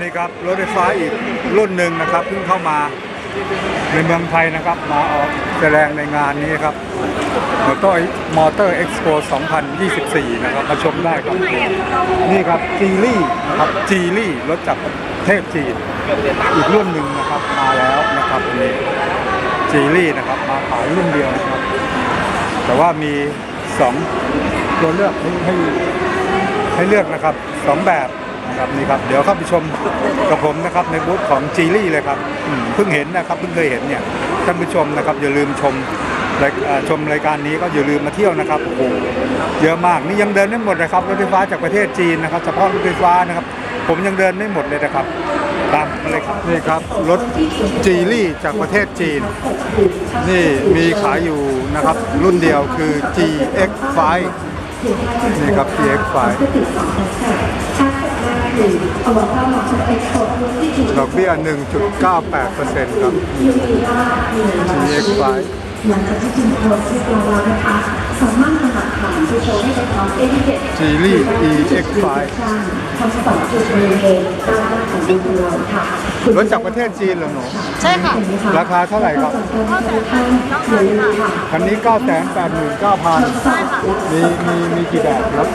นี่ครับรถไฟฟ้าอีกรุ่นหนึ่งนะครับเพิ่งเข้ามาในเมืองไทยนะครับ มาออกแสดงในงานนี้ครับมอเตอร์มอเตอร์เอ็กซ์โป2024 นะครับ มาชมได้ครับ นี่ครับจีลี่นะครับจีลี่รถจากเทศจีนอีกรุ่นหนึ่งนะครับมาแล้วนะครับนี้จีลี่นะครับมาขายรุ่นเดียวนะครับ แต่ว่ามีสองตัวเลือกให้ให้ให้เลือกนะครับสองแบบ ครับนี่ครับเดี๋ยวเข้าไปชมกับผมนะครับในบูธของจีลี่เลยครับเพิ่งเห็นนะครับเพิ่งเคยเห็นเนี่ยท่านผู้ชมนะครับอย่าลืมชมชมรายการนี้ก็อย่าลืมมาเที่ยวนะครับโอ้โหเยอะมากนี่ยังเดินไม่หมดนะครับรถไฟฟ้าจากประเทศจีนนะครับเฉพาะรถไฟฟ้านะครับ ผมยังเดินไม่หมดเลยนะครับตามเลยครับนี่ครับรถจีลี่จากประเทศจีน นี่มีขายอยู่นะครับ รุ่นเดียวคือ GX5 นี่ครับ GX5 ดอกเบี้ย 1.98%ครับ GX5 หลังจากที่คุณโพสต์เรียบร้อยแล้วนะคะสามารถนำหลักฐานไปโชว์ให้กับทางเอทิเกต Geely EX5 ทั้งสองจุดบริเวณด้านหน้าของบูธเราค่ะ รถจากประเทศจีนเหรอหนูใช่ค่ะราคาเท่าไหร่ครับคันนี้ 989,000มีมีมีกี่แบบครับ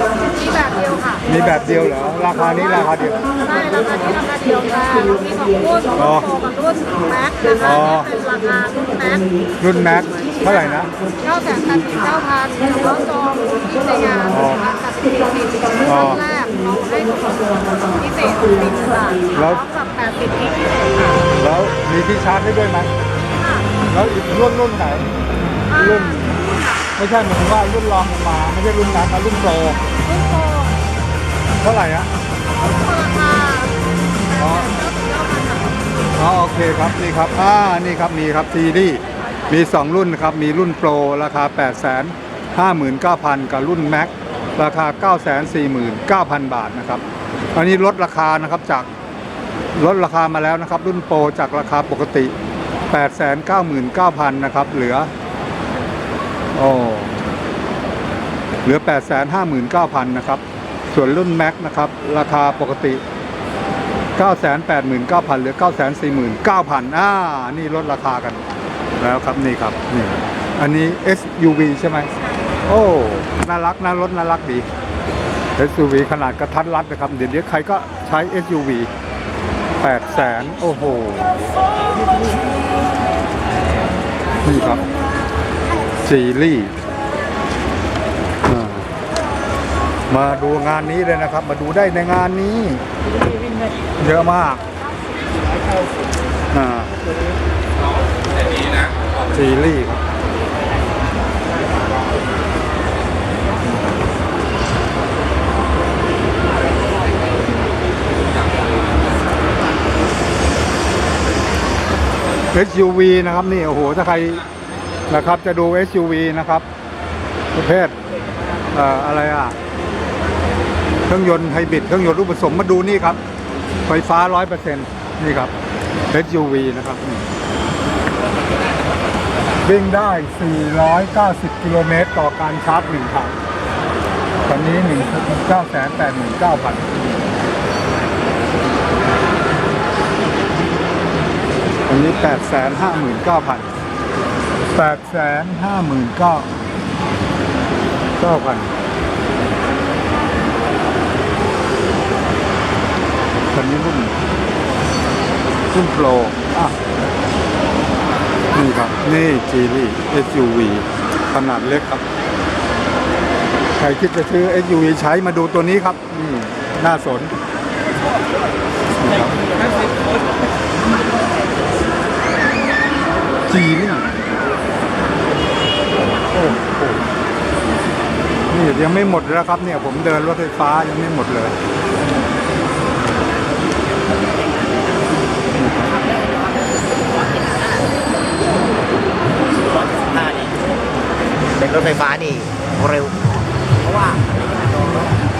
มีแบบเดียวค่ะมีแบบเดียวเหรอ ราคานี้ราคาเดียว ใช่ราคาที่ราคาเดียวแต่เรามีสองรุ่นอ๋อโกับรุ่นแม็กนะคะอ๋อเป็นราคารุ่นแม็กรุ่นแม็ก เท่าไหร่นะเก้าแสนแปดสิบเก้าพันแล้วจองที่ในงานอ๋อนะคะจัดสิบสิบอ๋อรุ่นแรกเราให้ส่วนพิเศษสิบบาทแล้วพร้อมกับแปดสิบกิกพิเศษค่ะแล้วมีที่ชาร์จให้ด้วยไหมค่ะแล้วอีกรุ่นรุ่นไหนอ่ารุ่นไม่ใช่หมายถึงว่ารุ่นรองลงมาไม่ใช่รุ่นนั้นนะรุ่นโปรรุ่นโปรเท่าไหร่อะรุ่นโปรราคาอ๋อเก้าพันค่ะอ๋อโอเคครับนี่ครับอ่านี่ครับมีครับซีรีส์ มี 2 รุ่นนะครับ มีรุ่นโปรราคา 8 5 9 0 0 0 กับรุ่นแม็กราคา 9 4 9 0 0 0 บาทนะครับอันนี้ลดราคานะครับจากลดราคามาแล้วนะครับ รุ่นโปรจากราคาปกติ 8 9 9 0 0 0 นะครับ เหลือโอ้เหลือ 8 5 9 0 0 0 นะครับ ส่วนรุ่นแม็กนะครับ ราคาปกติ 989,000 เหรือ 949,000อ่า นี่ลดราคากัน แล้วครับนี่ครับนี่อันนี้ SUV ใช่ไหมโอ้น่ารักน่ารถน่ารักดี SUV ขนาดกระทัดรัดนะครับ เดี๋ยวนี้ใครก็ใช้ SUV 8แสนโอ้โห นี่ครับซีรีส์มาดูงานนี้เลยนะครับ มาดูได้ในงานนี้ เยอะมากอ่า ซีรีส์ครับ SUV นะครับนี่โอ้โหถ้าใครนะครับจะดู SUV นะครับ ประเภทเอ่ออะไรอะ เครื่องยนต์ไฮบริดเครื่องยนต์รูปผสมมาดูนี่ครับ ไฟฟ้า100%นี่ครับ SUV นะครับ วิ่งได้ 490 กิโลเมตร ต่อการชาร์จหนึ่งครั้งตอนนี้ 1 9 8 9 0 0 0อันนี้ 8 5 9 0 0 0 8 5 9 9 0 0คันนี้รุ่นรุ่นโปรอะ นี่ครับ นี่จีรี่ SUV ขนาดเล็กครับ ใครคิดจะซื้อ SUV ใช้มาดูตัวนี้ครับนี่น่าสนนี่ครับจีรี่โอ้โหนี่ยังไม่หมดแล้วครับเนี่ย ผมเดินรถไฟฟ้ายังไม่หมดเลย็นรถไฟฟ้านี่เร็วเว่า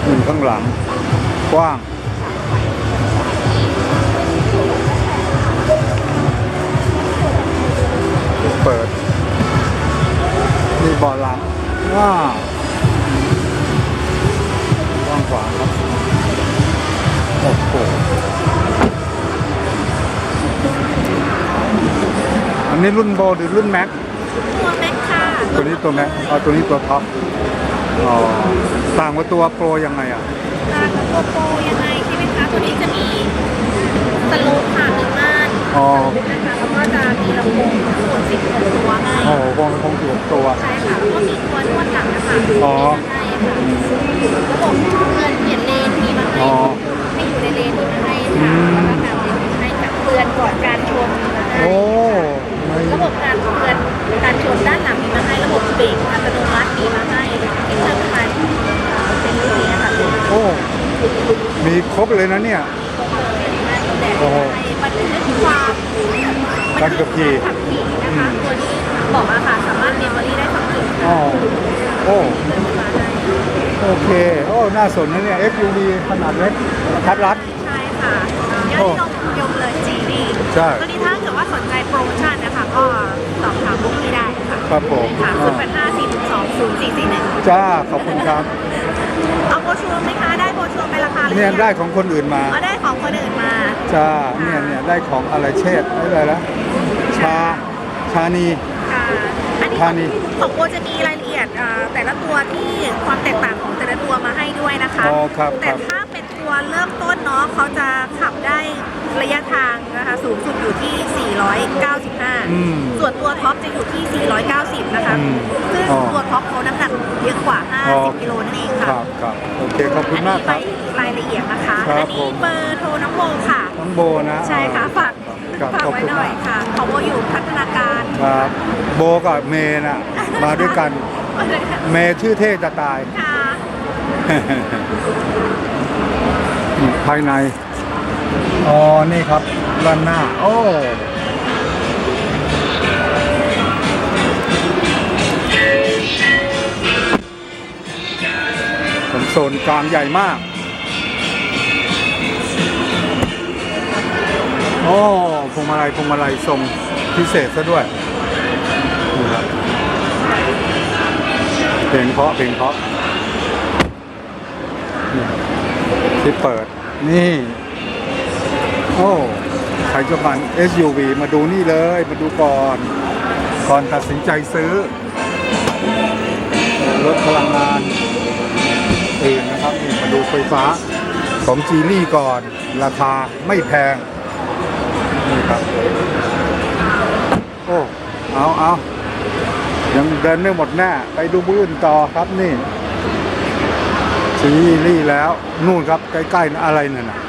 อยู่ข้างหลัง กว้าง เปิด มีเบาะหลังว้าวกว้างกว่าครับโอ้โหอันนี้รุ่นโบหรือรุ่นแม็ก ตัวนี้ตัวแม็กเอาตัวนี้ตัวท็อปอ๋อต่างกับตัวโปรยังไงอะตากับตัวโปรยังไงใช่ไหมคะตัวนี้จะมีสโลปค่ะมีม่านอ๋อนะคะแล้วก็จะมีลำโพงทั้งหมด16ตัวให้โอ้โหคงคงถูกตัว ใช่ค่ะแล้วก็มีตัวนวดหลังนะคะอ๋อ ให้ค่ะระบบเงินเปลี่ยนเลนมีมาให้ มีครบเลยนะเนี่ย โอ้โหบันทึกความการขับขี่ ขับขี่นะคะตัวนี้บอกอะค่ะสามารถเมมโมรี่ได้สองกิกอ๋อโอ้เดินมาได้โอเค โอ้ น่าสนนะเนี่ย SUV ขนาดเล็กทัดรัด ใช่ค่ะยอดนิยมยมเลยจีดีใช่ตัวนี้ถ้าเกิดว่าสนใจโปรโมชั่นนะคะก็สอบถามบุ๊กนี้ได้ค่ะครับผม ค่ะอ่า 0 8 5 4 2 0 4 4 1จ้าขอบคุณครับเอาโบรชัวร์ไหมคะได้โบรชัวร์ไปราคาเลยเนี่ยได้ของคนอื่นมาเอาได้ของคนอื่นมาจ้าเนี่ยเนี่ยได้ของอะไรเชษได้เลยละชาชานีค่ะอันนี้ทานีของโบจะมีรายละเอียดอ่าแต่ละตัวที่ความแตกต่างของแต่ละตัวมาให้ด้วยนะคะ อ๋อครับแต่ครับ ถ้าเป็นตัวเริ่มต้นเนาะเขาจะขับได้ระยะทางนะคะสูงสุดอยู่ที่อืม495ส่วน ตัวท็อปจะอยู่ที่ 490 นะคะอืมซึ่งอ๋อตัวท็อปเขาน้ำหนักเยอะกว่าอ๋อ50 กิโลนั่นเองคค่ะรับครับโอเค ขอบคุณอันมานี้กคไปรับรายละเอียดนะคะครับอันี้ผมเบอร์โทรน้องโบค่ะ น้องโบนะ ใช่ค่ะ ฝากครับฝากขอบไว้คุณหน่อมายกค่ะของโบอยู่พัฒนาการ ครับ โบกับเมย์น่ะ มาด้วยกัน เมย์ชื่อเท่จะตายค่ะนี่ภายใน อ๋อ นี่ครับด้านหน้า โอ้ โซนกลางใหญ่มากโอ้พวงมาลัยพวงมาลัยทรงพิเศษซะด้วยนี่ครับเพลงเพราะเพลงเพราะนี่ที่เปิดนี่ โอ้ใครจะมัน SUV มาดูนี่เลย มาดูก่อน ก่อนตัดสินใจซื้อรถพลังงาน ดูไฟฟ้าของจีลี่ก่อนราคาไม่แพง นี่ครับ โอ้ เอาเอายังเดินไม่หมดแน่ไปดูบื้นต่อครับนี่ซีรีส์แล้ว นู่นครับใกล้ๆอะไรนั่นน่ะ